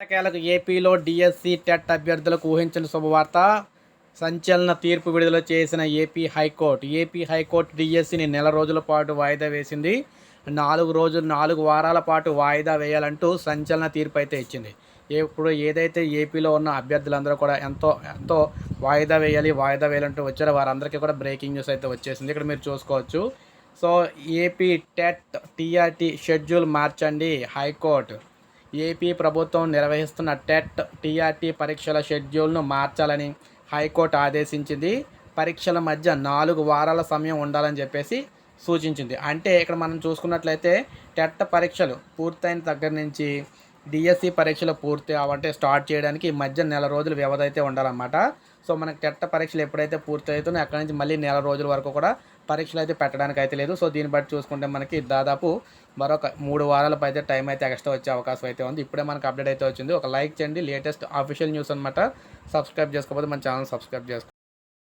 ఎట్టకేలకు ఏపీలో DSC TET అభ్యర్థులకు ఊహించిన శుభవార్త. సంచలన తీర్పు విడుదల చేసిన AP high court. AP high court డిఎస్సిని నెల రోజుల పాటు వాయిదా వేసింది. నాలుగు రోజులు నాలుగు వారాల పాటు వాయిదా వేయాలంటూ సంచలన తీర్పు అయితే ఇచ్చింది. ఇప్పుడు ఏదైతే ఏపీలో ఉన్న అభ్యర్థులందరూ కూడా ఎంతో ఎంతో వాయిదా వేయాలి వాయిదా వేయాలంటూ వచ్చారో వారందరికీ కూడా బ్రేకింగ్ న్యూస్ అయితే వచ్చేసింది. ఇక్కడ మీరు చూసుకోవచ్చు. So AP TET TRT schedule మార్చండి హైకోర్టు. ఏపీ ప్రభుత్వం నిర్వహిస్తున్న టెట్ టీఆర్టీ పరీక్షల షెడ్యూల్ను మార్చాలని హైకోర్టు ఆదేశించింది. పరీక్షల మధ్య నాలుగు వారాల సమయం ఉండాలని చెప్పేసి సూచించింది. అంటే ఇక్కడ మనం చూసుకున్నట్లయితే టెట్ పరీక్షలు పూర్తయిన దగ్గర నుంచి డిఎస్సి పరీక్షలు పూర్తి అవంటే స్టార్ట్ చేయడానికి ఈ మధ్య నెల రోజులు వ్యవధి అయితే ఉండాలన్నమాట. సో మనకి టెట్ పరీక్షలు ఎప్పుడైతే పూర్తి అవుతుందో అక్కడి నుంచి మళ్ళీ నెల రోజుల వరకు కూడా పరీక్షలు అయితే పెట్టడానికి అయితే లేదు. సో దీన్ని బట్టి చూసుకుంటే మనకి దాదాపు మరొక మూడు వారాలపై అయితే టైం అయితే ఎక్స్ట్రా వచ్చే అవకాశం అయితే ఉంది. ఇప్పుడే మనకు అప్డేట్ అయితే వచ్చింది. ఒక లైక్ చేయండి. లేటెస్ట్ అఫీషియల్ న్యూస్ అనమాట సబ్స్క్రైబ్ చేసుకోకపోతే మన ఛానల్ సబ్స్క్రైబ్ చేసుకోండి